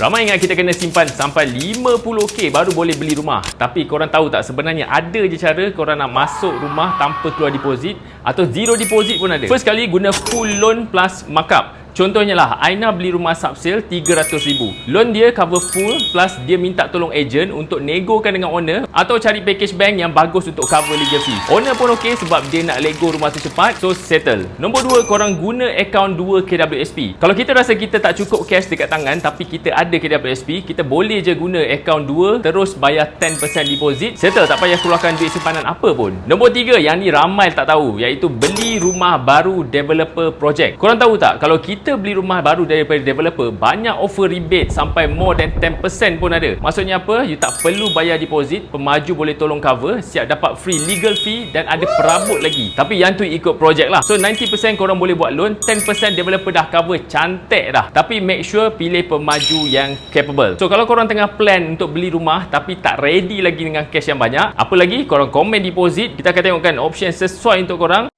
Ramai ingat kita kena simpan sampai 50k baru boleh beli rumah. Tapi korang tahu tak sebenarnya ada je cara korang nak masuk rumah tanpa keluar deposit atau zero deposit pun ada. First kali guna full loan plus markup. Contohnya lah, Aina beli rumah subsale RM300,000. Loan dia cover full plus dia minta tolong agent untuk negokan dengan owner atau cari package bank yang bagus untuk cover legal fee. Owner pun okey sebab dia nak lego rumah tu cepat, so settle. Nombor dua, korang guna akaun 2 KWSP. Kalau kita rasa kita tak cukup cash dekat tangan tapi kita ada KWSP, kita boleh je guna akaun 2 terus bayar 10% deposit, settle tak payah keluarkan duit simpanan apa pun. Nombor tiga, yang ni ramai tak tahu iaitu beli rumah baru developer project. Korang tahu tak kalau kita kita beli rumah baru daripada developer banyak offer rebate sampai more than 10% pun ada. Maksudnya apa? You tak perlu bayar deposit pemaju boleh tolong cover siap dapat free legal fee dan ada perabot lagi. Tapi yang tu ikut projek lah. So 90% korang boleh buat loan 10% developer dah cover cantik dah. Tapi make sure pilih pemaju yang capable. So kalau korang tengah plan untuk beli rumah tapi tak ready lagi dengan cash yang banyak apa lagi? Korang komen deposit. Kita akan tengokkan option sesuai untuk korang